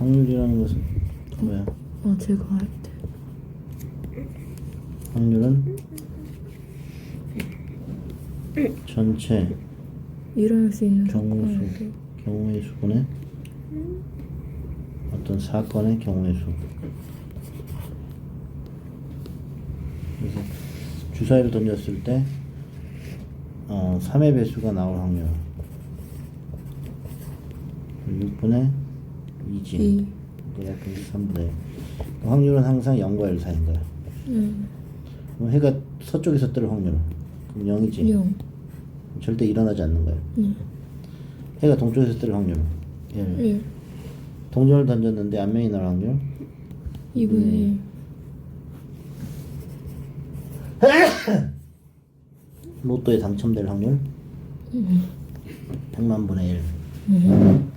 확률이라는 것은 뭐야? 어 제가 할 때. 확률은 전체 일어날 수 있는 경우 수 경우의 수분의 어떤 사건의 경우의 수. 그래서 주사위를 던졌을 때 어, 3의 배수가 나올 확률 6분의 2지 이. 그러니까 3분의 1 확률은 항상 0과 1 사이인 거야 네. 그럼 해가 서쪽에서 뜰 확률 그럼 0이지 영. 절대 일어나지 않는 거야 네. 해가 동쪽에서 뜰 확률 1 일. 동전을 던졌는데 안면이 나올 확률 이분의 일. 로또에 당첨될 확률 100만 분의 1 음.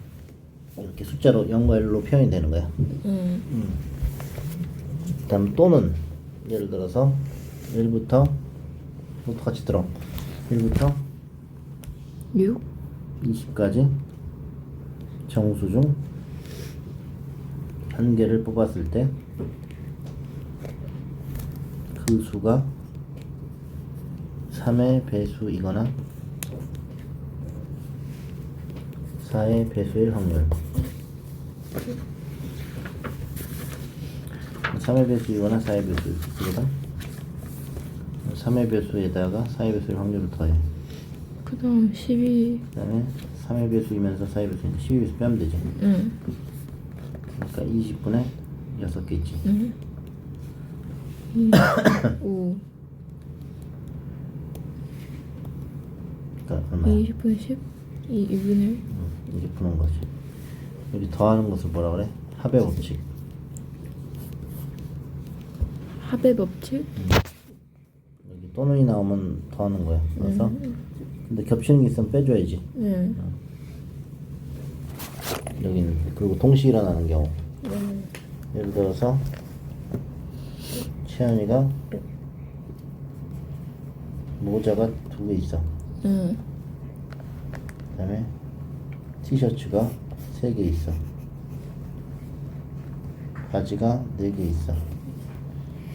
이렇게 숫자로 0과 1로 표현이 되는 거야 음. 다음 또는 예를 들어서 1부터 로또 같이 들어 1부터 육. 20까지 정수 중 한 개를 뽑았을 때 그 수가 3의 배수이거나 4의 배수일 확률 3의 배수이거나 4의 배수이거나 3의 배수에다가 4의 배수일 확률을 더해 그 다음 십이. 그 다음에 3의 배수이면서 4의 배수이면 12배수 빼면 되지 응. 그러니까 20분의 6개 있지 응. 이. 오. 그러니까 얼마야? 이십 분의 십. 이 이분의 일. 응, 이렇게 푸는 거지 여기 더하는 것을 뭐라 그래? 합의 법칙 합의 법칙. 여기 또는이 나오면 더하는 거야 그래서 음. 근데 겹치는 게 있으면 빼줘야지 네. 여기는 그리고 동시에 일어나는 경우 네. 예를 들어서 채연이가 모자가 두 개 있어 응. 그 다음에 티셔츠가 세개 있어 바지가 네개 있어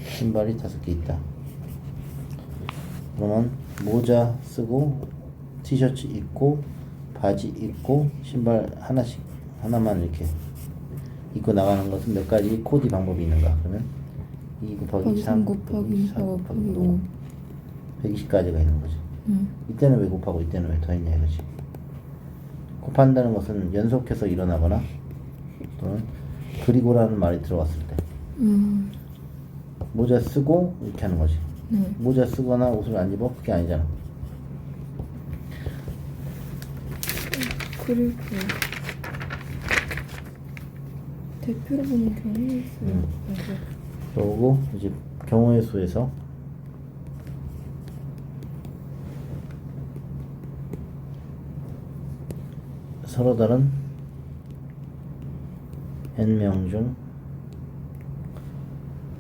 신발이 다섯 개 있다 그러면 모자 쓰고 티셔츠 입고 바지 입고 신발 하나씩 하나만 이렇게 입고 나가는 것은 몇 가지 코디 방법이 있는가 그러면 2 곱하기 곱하기 3삼 곱하기 사 곱하기 오. 120까지가 있는 거지 응. 이때는 왜 곱하고 이때는 왜 더했냐 이거지. 곱한다는 것은 연속해서 일어나거나 또는 그리고라는 말이 들어왔을 때 음. 모자 쓰고 이렇게 하는 거지. 네. 모자 쓰거나 옷을 안 입어 그게 아니잖아. 그리고 대표로 보는 경우는 있어요. 음. 그러고 이제 경우의 수에서 서로 다른 n명 중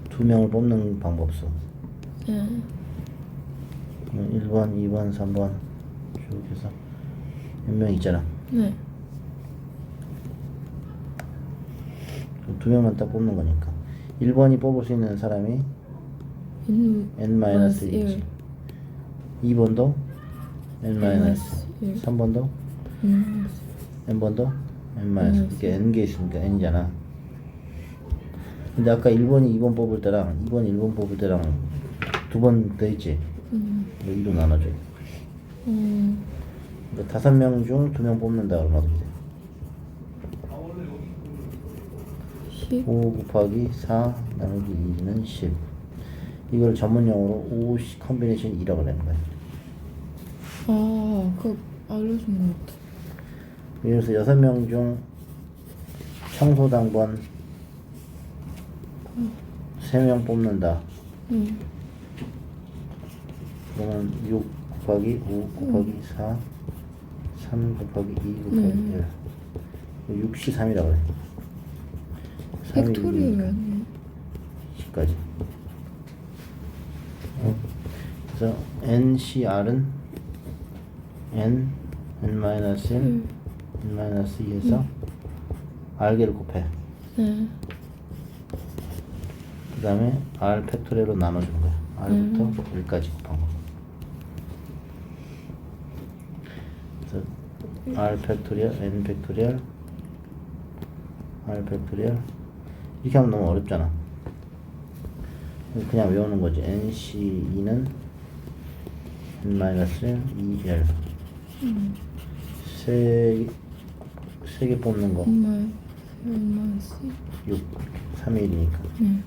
두 명을 뽑는 방법수. 네. 1번, 2번, 3번 쭉 해서 몇명 있잖아. 네. 두 명만 딱 뽑는 거니까. 1번이 뽑을 수 있는 사람이 인 n-1이지. 2번도 n-1. 일. 3번도 음. N번도 n-1. 음. 이게 n개 있으니까 n이잖아. 근데 아까 1번이 2번 뽑을 때랑 2번이 1번 뽑을 때랑 두 번 더 있지. 음. 이거 2로 나눠줘. 음. 그러니까 다섯 명 중 두 명 뽑는다 그러면 어떻게 돼? 십. 5 곱하기 4 나누기 2는 10 이걸 전문 용어로 5 컨비네이션 2라고 하는 거야 아, 그거 알려준 것 같아. 예를 들어서 6명 중 청소당번 3명 뽑는다. 응. 그러면 6 곱하기 5 곱하기 4 3 곱하기 2 곱하기 음. 1 6시 3이라고 그래. 3이 팩토리얼. 10까지. 그래서 NCR은 N, N-1, 음. N-2에서 R개를 곱해 네. 그 다음에 r 팩토리얼로 나눠주는 거야. r부터 1까지 곱한 거. 그래서 r 팩토리얼, n 팩토리얼, r 팩토리얼 이렇게 하면 너무 어렵잖아. 그냥 외우는 거지. NC2는 n-2l 세, 세 개 뽑는 거. 엄마, 엄마 씨. 6, 3의 1이니까. 네.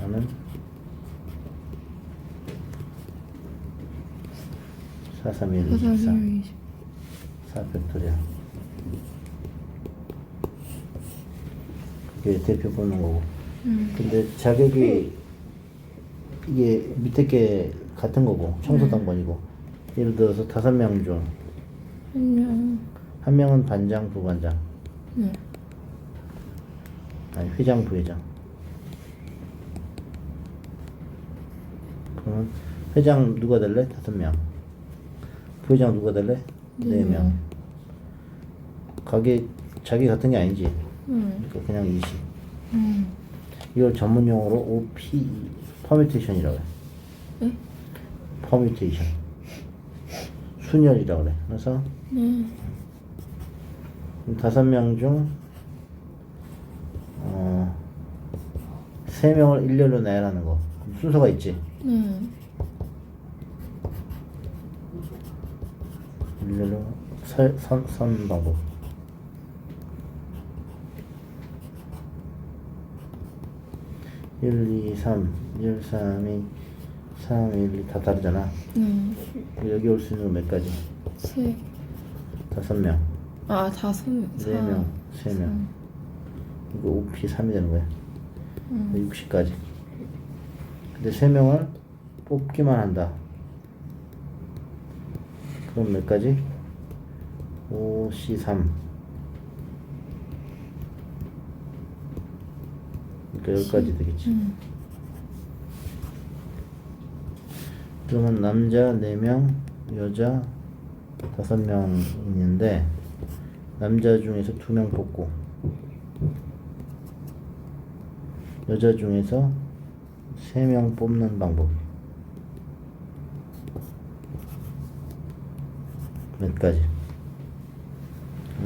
4는 4, 3, 1, 24 사사기 20. 4 팩토리얼 그게 대표 뽑는 거고. 음. 근데 자격이 이게 밑에 게 같은 거고 청소 당번이고. 예를 들어서 다섯 명 중 한한 명. 명은 반장 부반장 네. 아니 회장 부회장 그러면 회장 누가 될래? 다섯 명 부회장 누가 될래? 네네명 명. 가게 자기 같은 게 아니지 응. 그러니까 그냥 20 음. 이걸 전문 용어로 OP 퍼뮤테이션이라고 해 네? 퍼뮤테이션 순열이라고 그래 그래서 네. 다섯 명 중, 어, 세 명을 일렬로 내라는 거. 순서가 있지. 네. 일렬로 서, 선, 선 방법. 일, 이, 삼, 일, 삼, 이, 삼, 일, 이, 다 다르잖아. 네. 여기 올 수 있는 거몇 가지? 세. 다섯 명, 아, 다섯 명. 네 명, 세 명. 이거 5P 3이 되는 거야. 음. 60까지. 근데 세 명을 뽑기만 한다. 그럼 몇 가지? 5, C, 3. 그러니까 여기까지 되겠지. 음. 그러면 남자 4명, 여자 5명 있는데 남자 중에서 2명 뽑고 여자 중에서 3명 뽑는 방법 몇 가지?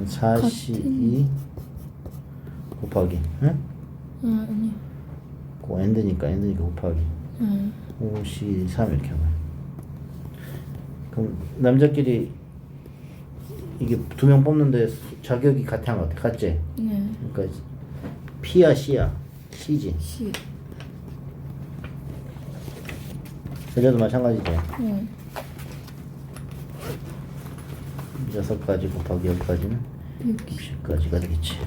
4C2 곱하기 응? 아, 아니. 그 엔드니까 엔드니까 곱하기 네. 5C 3 이렇게 하면 그럼 남자끼리 이게 두 명 뽑는데 수- 자격이 같아 안 같아? 같지? 네. 그러니까 P야 C야 C지 시. 여자도 마찬가지지 네. 여섯 가지 곱하기 열까지는 60. 60까지가 되겠지